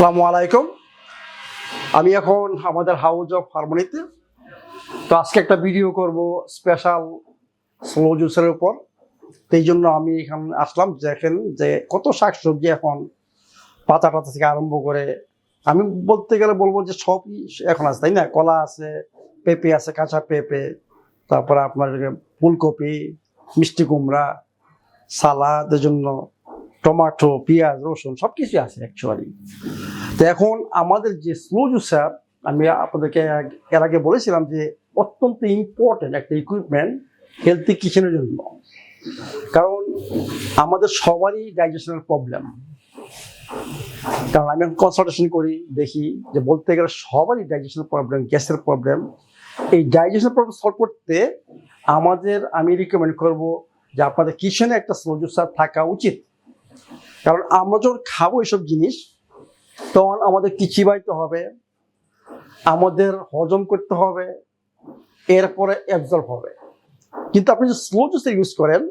আসসালামু আলাইকুম। আমি এখন আমাদের হাউস অফ হারমোনিতে তো। আজকে একটা ভিডিও করব স্পেশাল স্লো জুসের উপর। এই জন্য আমি এখানে আসলাম। দেখেন যে কত শাকসবজি এখন পাতা টাতা থেকে আরম্ভ করে, আমি বলতে গেলে বলব যে সবই এখন আছে, তাই না? কলা আছে, পেঁপে আছে, কাঁচা পেঁপে, তারপরে আপনার ফুলকপি, মিষ্টি কুমড়া সালাদের জন্য টমাটো, পেঁয়াজ, রসুন সব কিছুই আছে অ্যাকচুয়ালি তো এখন আমাদের যে স্লো জুসার আমি আপনাদেরকে এর আগে বলেছিলাম যে অত্যন্ত ইম্পর্টেন্ট একটা ইকুইপমেন্ট হেলথি কিচেনের জন্য। কারণ আমাদের সবারই ডাইজেশনের প্রবলেম কারণ আমি এখন কনসালটেশন করি, দেখি যে বলতে গেলে সবারই ডাইজেশনের প্রবলেম গ্যাসের প্রবলেম এই ডাইজেশন প্রবলেম সলভ করতে আমাদের আমি রিকমেন্ড করব যে আপনাদের কিচেনে একটা স্লো জুসার থাকা উচিত। কারণ আমরা যখন খাব এসব জিনিস তখন আমাদের কি চিবাইতে হবে? আমাদের হজম করতে হবে, এরপরে অ্যাবজর্ব হবে। কিন্তু আপনি যদি স্লো জুসে ইউজ করেন,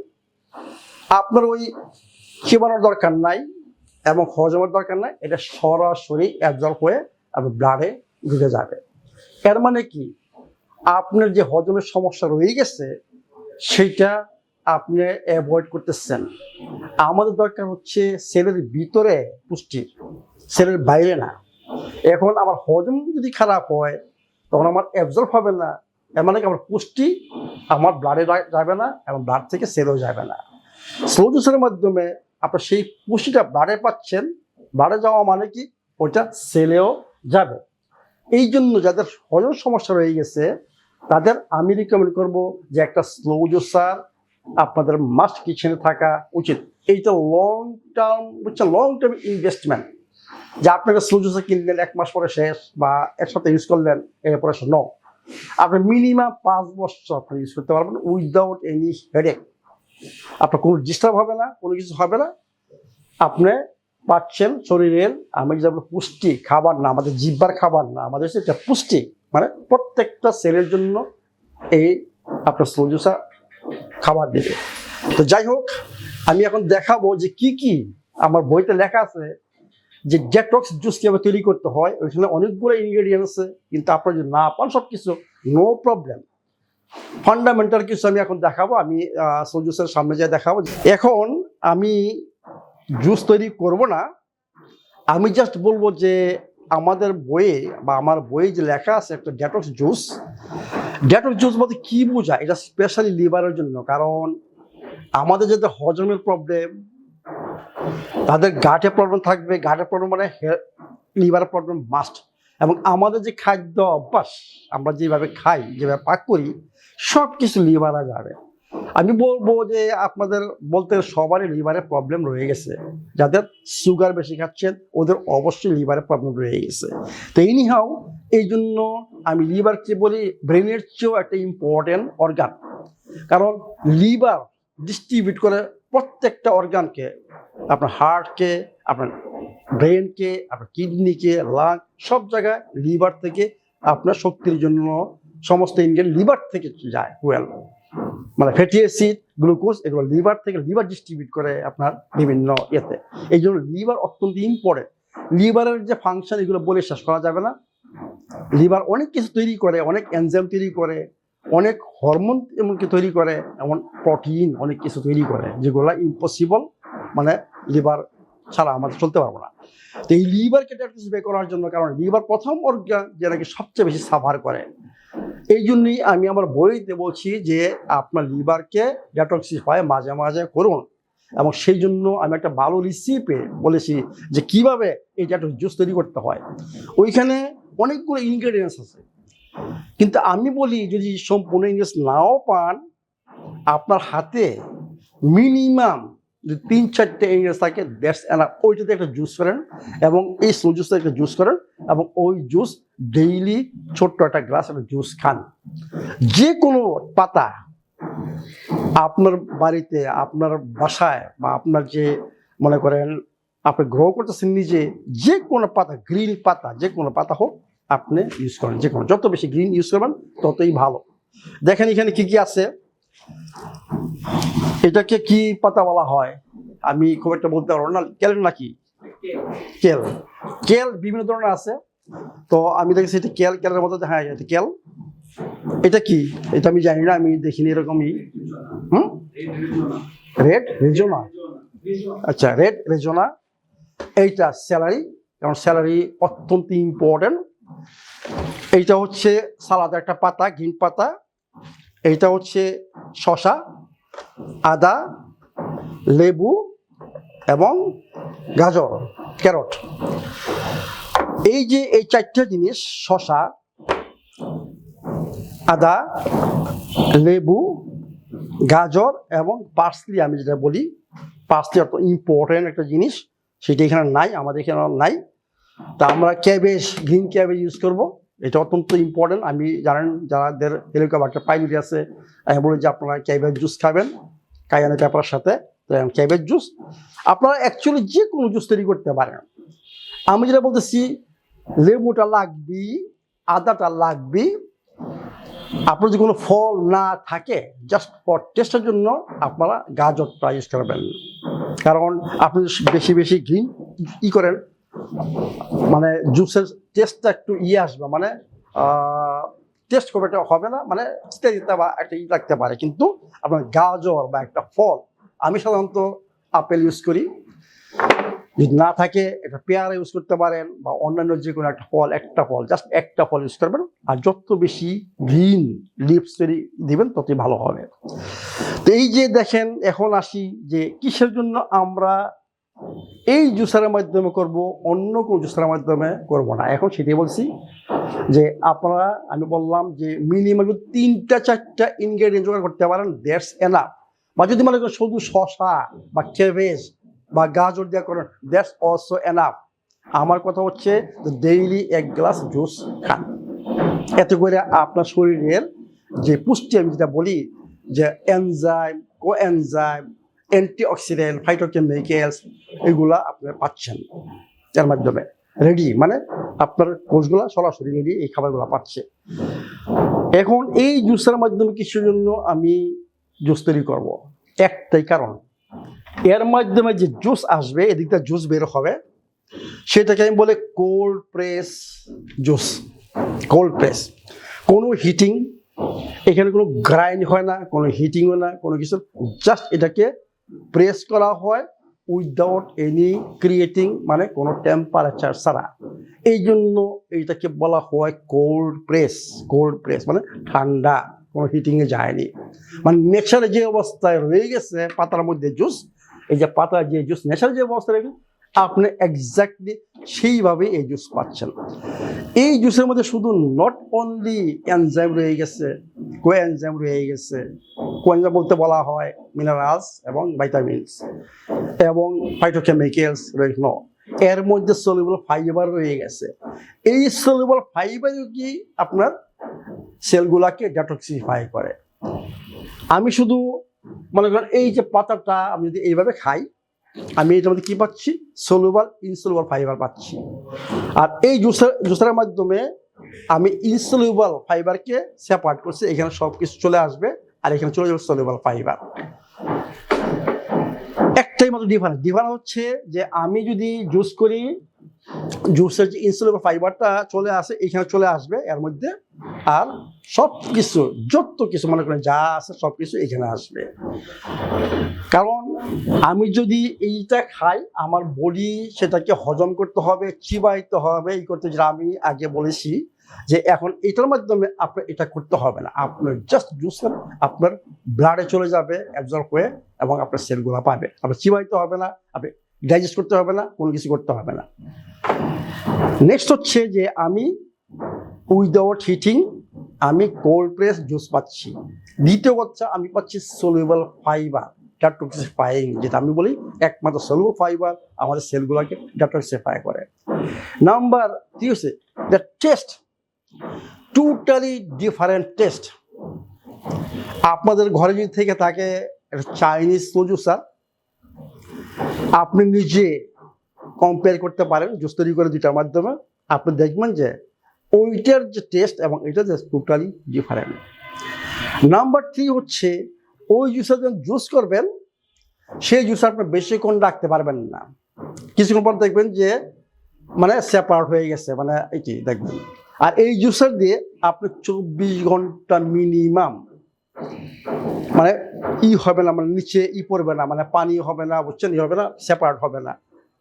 আপনার ওই চিবানোর দরকার নাই এবং হজমের দরকার নাই, এটা সরাসরি অ্যাবজর্ব হয়ে আপনার ব্লাডে ঢুকে যাবে। এর মানে কি? আপনার যে হজমের সমস্যা রয়ে গেছে, সেইটা আপনি অ্যাভয়েড করতেছেন। আমাদের দরকার হচ্ছে সেলের ভিতরে পুষ্টির সেলের বাইরে না। এখন আমার হজম যদি খারাপ হয়, তখন আমার অ্যাবজর্ব হবে না। মানে আমার পুষ্টি আমার ব্লাডে যাবে না, এবং ব্লাড থেকে সেলেও যাবে না। স্লো জুসের মাধ্যমে আপনার সেই পুষ্টিটা ব্লাডে পাচ্ছেন ব্লাডে যাওয়া মানে কি? ওইটা সেলেও যাবে। এই জন্য যাদের হজম সমস্যা রয়ে গেছে, তাদের আমি রিকমেন্ড করব যে একটা স্লো জুসার আপনাদের মাস্ট কিচেনে থাকা উচিত। এইটা লং টার্ম হচ্ছে লং টার্ম ইনভেস্টমেন্ট যে আপনাকে স্লো জুসার কিনলেন এক মাস পরে শেষ, বা একসাথে ইউজ করলেন এরপরে ন আপনি মিনিমাম পাঁচ বছর আপনি ইউজ করতে পারবেন উইদাউট এনি হেডেক আপনার কোনো ডিস্টার্ব হবে না, কোনো কিছু হবে না। আপনি পাচ্ছেন শরীরের, আমি যেমন পুষ্টি, খাবার না, আমাদের জিব্বার খাবার না, আমাদের হচ্ছে এটা পুষ্টি। মানে প্রত্যেকটা সেলের জন্য এই আপনার স্লো জুসার খাবার দেবে। তো যাই হোক, আমি এখন দেখাবো যে কি কি আমার বইতে লেখা আছে। যে ডেটক্স জুস কীভাবে তৈরি করতে হয় ওইখানে অনেকগুলো ইনগ্রেডিয়েন্ট আছে, কিন্তু আপনারা যদি না পান সব কিছু নো প্রবলেম ফান্ডামেন্টাল কিছু আমি এখন দেখাবো, আমি জুসের সামনে যা দেখাবো। এখন আমি জুস তৈরি করব না, আমি জাস্ট বলব যে আমাদের বইয়ে বা আমার বইয়ে যে লেখা আছে একটা ডেটক্স জুস ডেটক্স জুস বলতে কী বোঝায়? এটা স্পেশালি লিভারের জন্য, কারণ আমাদের যাতে হজমের প্রবলেম তাদের গাটে প্রবলেম থাকবে গাটে প্রবলেম মানে লিভারের প্রবলেম মাস্ট এবং আমাদের যে খাদ্য অভ্যাস, আমরা যেভাবে খাই, যেভাবে পাক করি সব কিছু লিভারে যাবে। আমি বলব যে আপনাদের বলতে সবারই লিভারের প্রবলেম রয়ে গেছে। যাদের সুগার বেশি খাচ্ছেন, ওদের অবশ্যই লিভারের প্রবলেম রয়ে গেছে। তো এনিহাও এই জন্য আমি লিভারকে বলি ব্রেনের চেয়েও একটা ইম্পর্টেন্ট অর্গান কারণ লিভার ডিস্ট্রিবিউট করে প্রত্যেকটা অর্গানকে আপনার হার্টকে আপনার ব্রেনকে আপনার কিডনিকে লাং সব জায়গায় লিভার থেকে আপনার শক্তির জন্য সমস্ত ইন্ডিয়ান লিভার থেকে যায় ওয়েল মানে ফ্যাটি অ্যাসিড গ্লুকোজ এগুলো লিভার থেকে লিভার ডিস্ট্রিবিউট করে আপনার বিভিন্ন ইয়েতে। এই জন্য লিভার অত্যন্ত ইম্পর্টেন্ট লিভারের যে ফাংশন এগুলো বলে শেষ করা যাবে না। লিভার অনেক কিছু তৈরি করে, অনেক এনজাইম তৈরি করে অনেক হরমোন এমনকি তৈরি করে, এমন প্রোটিন অনেক কিছু তৈরি করে, যেগুলো ইম্পসিবল মানে লিভার ছাড়া আমাদের চলতে পারব না। তো এই লিভারকে ডেটক্সিফাই করার জন্য কারণ লিভার প্রথম অর্গান যে নাকি সবচেয়ে বেশি সাফার করে। এই জন্যই আমি আমার বইতে বলছি যে আপনার লিভারকে ডেটক্সিফাই মাঝে মাঝে করুন। এবং সেই জন্য আমি একটা ভালো রিসিপে বলেছি যে কীভাবে এই ডেটক্স জুস তৈরি করতে হয়। ওইখানে অনেকগুলো ইনগ্রেডিয়েন্টস আছে। কিন্তু আমি বলি, যদি সম্পূর্ণ ইংরেজ নাও পান, আপনার হাতে মিনিমাম যদি তিন চারটে ইংরেজ থাকে দ্যাটস এনা ওইটাতে একটা জুস করেন এবং এই স্লো জুসটা একটা জুস করেন এবং ওই জুস ডেইলি ছোট্ট একটা গ্লাস একটা জুস খান। যে কোনো পাতা আপনার বাড়িতে, আপনার বাসায় বা আপনার যে মনে করেন, আপনি গ্রহ করতেছেন নিজে যে কোনো পাতা গ্রিন পাতা যে কোনো পাতা হোক আপনি ইউজ করেন, যে কোনো। যত বেশি গ্রিন ইউজ করবেন, ততই ভালো। দেখেন এখানে কি কি আছে? এটাকে কি পাতা বলা হয়? আমি খুব একটা বলতে পারব না। ক্যালেন্ডা কি কেল। কেল বিভিন্ন ধরনের আছে। তো আমি দেখেছি এটা কেল, কেলের মতো হ্যাঁ এটা কেল, এটা কি? এটা আমি জানি না, আমি দেখিনি এরকমই। হুম? Red Rexona. আচ্ছা রেড রেজোনা। এইটা স্যালারি কারণ স্যালারি অত্যন্ত ইম্পর্টেন্ট এইটা হচ্ছে সালাদ একটা পাতা গ্রিন পাতা। এইটা হচ্ছে শশা আদা, লেবু এবং গাজর, ক্যারট। এই যে এই চারটে জিনিস শশা আদা, লেবু, গাজর এবং পার্সলি আমি যেটা বলি, পার্সলি অত ইম্পর্টেন্ট একটা জিনিস, সেটা এখানে নাই, আমাদের এখানে নাই। তা আমরা ক্যাবেজ গ্রিন ক্যাবেজ ইউজ করব। এটা অত্যন্ত ইম্পর্টেন্ট আমি জানেন যাদের হেলিকপ্টার পাইলট আছে, আমি বলি যে আপনারা ক্যাবেজ জুস খাবেন কায়ানো পেপারের সাথে ক্যাবেজ জুস আপনারা অ্যাকচুয়ালি যে কোনো জুস তৈরি করতে পারেন। আমি যেটা বলতেছি, লেবুটা লাগবে, আদাটা লাগবে। আপনার যদি কোনো ফল না থাকে জাস্ট ফর টেস্টের জন্য আপনারা গাজরটা ইউজ করবেন। কারণ আপনি বেশি বেশি গ্রিন ই করেন। মানে জুসের টেস্টটা একটু ইয়ে আসবে মানে টেস্ট খুব একটা হবে না মানে দিতে বা একটা ই লাগতে পারে, কিন্তু আপনার গাজর বা একটা ফল, আমি সাধারণত আপেল ইউজ করি। যদি না থাকে, একটা পেয়ারা ইউজ করতে পারেন, বা অন্যান্য যে কোনো একটা ফল একটা ফল জাস্ট একটা ফল ইউজ করবেন, আর যত বেশি গ্রিন লিপস তৈরি দিবেন, ততই ভালো হবে। তো এই যে দেখেন, এখন আসি যে কিসের জন্য আমরা এই জুসারের মাধ্যমে করব, অন্য কোনো জুসারের মাধ্যমে করব না। এখন সেটাই বলছি যে আপনারা, আমি বললাম যে মিনিমাম তিনটা, চারটা ইনগ্রেডিয়েন্ট জোগাড় করতে পারেন দ্যাটস এনাফ বা যদি মনে করেন শুধু শশা বা কেভেজ বা গাজর দিয়ে করেন দ্যাটস অলসো এনাফ আমার কথা হচ্ছে ডেইলি এক গ্লাস জুস খান। এতে করে আপনার শরীরের যে পুষ্টি, আমি যেটা বলি যে enzyme coenzyme antioxidant phytochemicals এগুলা আপনি পাচ্ছেন এর মাধ্যমে। রেডি মানে আপনার কোষগুলা সরাসরি রেডি এই খাবারগুলো পাচ্ছে। এখন এই জুসের মাধ্যমে কিছুর জন্য আমি জুস তৈরি করব। একটাই কারণ। এর মাধ্যমে যে জুস আসবে, এদিকটা জুস বের হবে, সেটাকে আমি বলে cold press juice cold press কোনো হিটিং এখানে কোনো গ্রাইন্ড হয় না, কোনো হিটিংও না, কোনো কিছু জাস্ট এটাকে প্রেস করা হয় উইদাউট এনি ক্রিয়েটিং মানে কোনো টেম্পারেচার ছাড়া। এই জন্য এইটাকে বলা হয় কোল্ড প্রেস কোল্ড প্রেস মানে ঠান্ডা কোনো হিটিংয়ে যায়নি। মানে নেচারে যে অবস্থায় রয়ে গেছে পাতার মধ্যে জুস এই যে পাতার যে জুস নেচারে যে অবস্থায় গেছে, আপনি এক্স্যাক্টলি সেইভাবে এই জুস পাচ্ছেন। এই জুসের মধ্যে শুধু নট অনলি এনজাইম রয়ে গেছে কো এনজাইম রয়ে গেছে কোয়েনজাইম বলতে বলা হয় মিনারেলস এবং ভাইটামিনস এবং ফাইটোকেমিক্যালস রয়েছে এর মধ্যে সলিউবল ফাইবার রয়ে গেছে। এই সলিউবল ফাইবারও কি? আপনার সেলগুলাকে ডেটক্সিফাই করে। আমি শুধু মনে করেন এই যে পাতাটা আমি যদি এইভাবে খাই আমি এটার মধ্যে কি পাচ্ছি? সলুবল ইনসলুবল ফাইবার পাচ্ছি। আর এই জুসের জুসের মাধ্যমে আমি ইনসলুবল ফাইবারকে সেপারেট করছি, এখানে সব কিছু চলে আসবে, আর এখানে চলে যাবে সলুবল ফাইবার একটাই মাত্র ডিফারেন্স ডিফারেন্স হচ্ছে যে আমি যদি জুস করি জুসের যে ইনসুলেবল ফাইবারটা চলে আসে, এখানে চলে আসবে, এর মধ্যে আর সব কিছু যত কিছু মনে করেন যা আছে সব কিছু এখানে আসবে। কারণ আমি যদি এইটা খাই, আমার বডি সেটাকে হজম করতে হবে, চিবাইতে হবে, এই করতে যেটা আমি আগে বলেছি যে এখন এটার মাধ্যমে আপনার এটা করতে হবে না। আপনার জাস্ট জুসের আপনার ব্লাডে চলে যাবে অ্যাবজর্ব হয়ে এবং আপনার সেলগুলো পাবে। আপনার চিবাইতে হবে না, আপনি ডাইজেস্ট করতে হবে না, কোনো কিছু করতে হবে না। নেক্সট হচ্ছে যে আমি উইদাউট হিটিং আমি কোল্ড প্রেস জুস পাচ্ছি। দ্বিতীয় কথা আমি পাচ্ছি সলিউবল ফাইবার ডেটক্সিফাইং যেটা আমি বলি একমাত্র সলিউবল ফাইবার আমাদের সেলগুলোকে ডেটক্সিফাই করে। নাম্বার থ্রি হচ্ছে the taste totally different taste আপনাদের ঘরে যদি থেকে থাকে একটা চাইনিজ জুসার আপনি নিজে কম্পেয়ার করতে পারেন জুস তৈরি করে দুইটার মাধ্যমে। আপনি দেখবেন যে ওইটার যে টেস্ট এবং এটা যে টোটালি ডিফারেন্ট নাম্বার থ্রি হচ্ছে ওই জুসের যখন জুস করবেন, সেই জুস আপনি বেশিক্ষণ রাখতে পারবেন না। কিছুক্ষণ পর দেখবেন যে মানে সেপারেট হয়ে গেছে মানে এটি দেখবেন। আর এই জুসার দিয়ে আপনি চব্বিশ ঘণ্টা মিনিমাম মানে ই হবে না মানে নিচে ই পড়বে না মানে পানি হবে না, বুঝছেন? ই হবে না সেপারেট হবে না।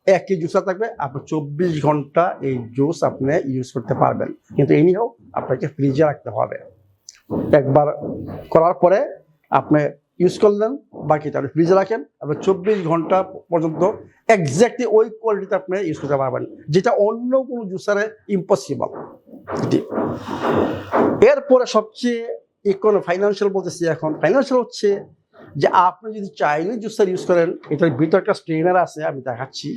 একই জুসার থাকবে, আপনি চব্বিশ ঘণ্টা এই জুস আপনি ইউজ করতে পারবেন। কিন্তু এনি হোক আপনাকে ফ্রিজে রাখতে হবে। একবার করার পরে আপনি ইউজ করলেন বাকিটা আপনি ফ্রিজে রাখেন। আপনি চব্বিশ ঘণ্টা পর্যন্ত এক্স্যাক্টলি ওই কোয়ালিটিতে আপনি ইউজ করতে পারবেন, যেটা অন্য কোনো জুসারে ইম্পসিবল এরপরে সবচেয়ে ইকোন ফাইন্যান্সিয়াল বলতেছি এখন। ফাইন্যান্সিয়াল হচ্ছে যে আপনি যদি চাইনিজ জুসার ইউজ করেন, এটার ভিতরে একটা স্ট্রেনার আছে, আমি দেখাচ্ছি।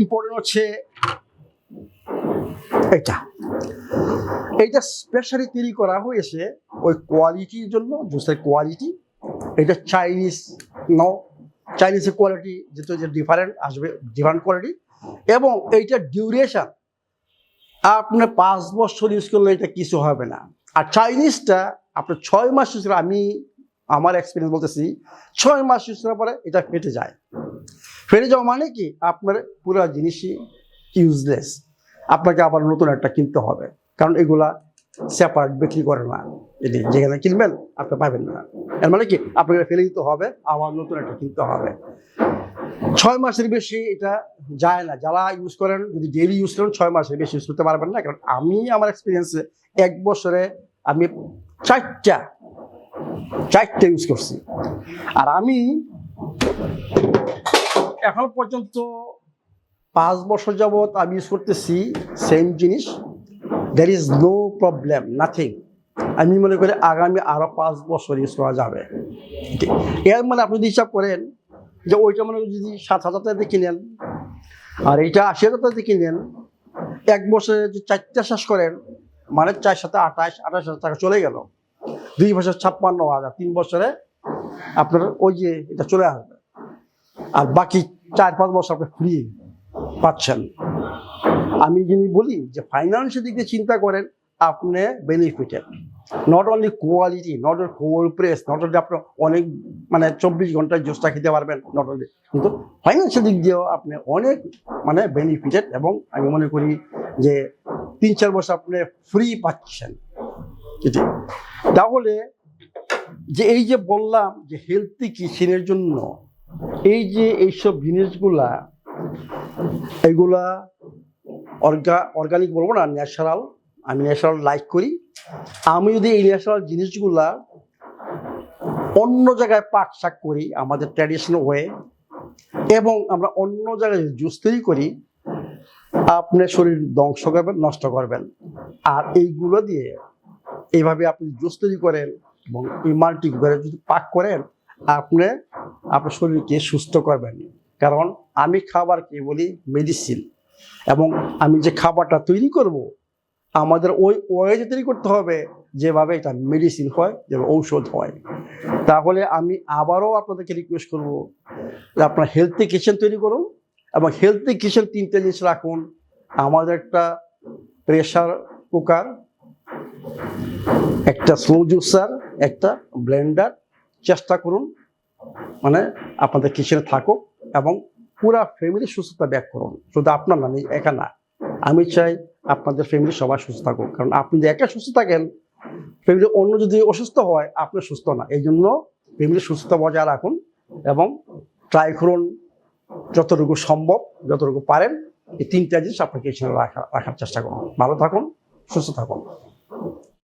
ইম্পর্টেন্ট হচ্ছে এটা এইটা স্পেশালি তৈরি করা হয়েছে ওই কোয়ালিটির জন্য জুসের কোয়ালিটি এটা চাইনিজ ন চাইনিজের কোয়ালিটি যেটা যে ডিফারেন্ট আসবে ডিফারেন্ট কোয়ালিটি এবং এইটার ডিউরেশন আপনার পাঁচ বছর ইউজ করলে এটা কিছু হবে না। আর চাইনিজটা আপনার ছয় মাস ইউজ আমি, আমার এক্সপিরিয়েন্স বলতেছি, ছয় মাস ইউজ করার পরে এটা ফেটে যায়। ফেটে যাওয়া মানে কি? আপনার পুরো জিনিসই ইউজলেস আপনাকে আবার নতুন একটা কিনতে হবে। কারণ এগুলা সেপারেট বিক্রি করে না। এটি যেখানে কিনবেন, আপনি পাবেন না। এর মানে কি? আপনাকে ফেলে দিতে হবে, আবার নতুন একটা কিনতে হবে। ছয় মাসের বেশি এটা যায় না। যারা ইউজ করেন, যদি ডেইলি ইউজ করেন, ছয় মাসের বেশি ইউজ করতে পারবেন না। কারণ আমি আমার এক্সপিরিয়েন্সে এক বছরে আমি চারটা চারটা ইউজ করছি। আর আমি এখন পর্যন্ত পাঁচ বছর যাবৎ আমি ইউজ করতেছি সেম জিনিস। There is no problem nothing আমি মনে করি আগামী আরও পাঁচ বছর ইউজ করা যাবে। এর মানে আপনি যদি হিসাব করেন যে ওইটা মানে যদি সাত হাজার টাকা দিয়ে কিনেন, আর এইটা আশি হাজার টাকা দিয়ে কিনেন, এক বছরে যদি চারটা শেষ করেন মানে চার সাথে আঠাশ আঠাশ হাজার টাকা চলে গেল। দুই বছর ছাপ্পান্ন হাজার, তিন বছরে আপনার ওই যে এটা চলে আসবে। আর বাকি চার পাঁচ বছর আপনি ফ্রি পাচ্ছেন। আমি যিনি বলি যে ফাইন্যান্সিয়াল দিক দিয়ে চিন্তা করেন, আপনি benefited not only quality not only cold press not only আপনি অনেক মানে চব্বিশ ঘন্টায় জোসটা খেতে পারবেন নট অনলি কিন্তু ফাইন্যান্সিয়াল দিক দিয়েও আপনি অনেক মানে বেনিফিটেড এবং আমি মনে করি যে তিন চার বছর আপনি ফ্রি পাচ্ছেন। তাহলে যে এই যে বললাম যে হেলথি কিচেনের জন্য এই যে এইসব জিনিসগুলা, এগুলা অর্গা অর্গানিক বলব না ন্যাচারাল আমি ন্যাচারাল লাইক করি। আমি যদি এই ন্যাচারাল জিনিসগুলা অন্য জায়গায় পাক শাক করি, আমাদের ট্র্যাডিশনাল ওয়ে এবং আমরা অন্য জায়গায় জুস তৈরি করি, আপনার শরীর ধ্বংস করবেন নষ্ট করবেন। আর এইগুলো দিয়ে এইভাবে আপনি জুস তৈরি করেন এবং এই মাল্টি যদি পাক করেন আপনি আপনার শরীরকে সুস্থ করবেন। কারণ আমি খাবারকে বলি? মেডিসিন এবং আমি যে খাবারটা তৈরি করব, আমাদের ওই ওয়েজে তৈরি করতে হবে, যেভাবে এটা মেডিসিন হয়, যেভাবে ঔষধ হয়। তাহলে আমি আবারও আপনাদেরকে রিকোয়েস্ট করব, যে আপনার হেলথি কিচেন তৈরি করুন এবং হেলথি কিচেন তিনটে জিনিস রাখুন। আমাদের একটা প্রেশার কুকার একটা স্লো জুসার একটা ব্লেন্ডার চেষ্টা করুন মানে আপনাদের কিচেনে থাকুক এবং পুরা ফ্যামিলি সুস্থতা ব্যাক করুন। শুধু আপনার না একা না। আমি চাই আপনাদের ফ্যামিলি সবাই সুস্থ থাকুক। কারণ আপনি যদি একা সুস্থ থাকেন ফ্যামিলি অন্য যদি অসুস্থ হয়, আপনি সুস্থ না। এই জন্য ফ্যামিলি সুস্থতা বজায় রাখুন এবং ট্রাই করুন যতটুকু সম্ভব, যতটুকু পারেন, এই তিনটা জিনিস আপনার কিচেনে রাখা, রাখার চেষ্টা করুন। ভালো থাকুন, সুস্থ থাকুন।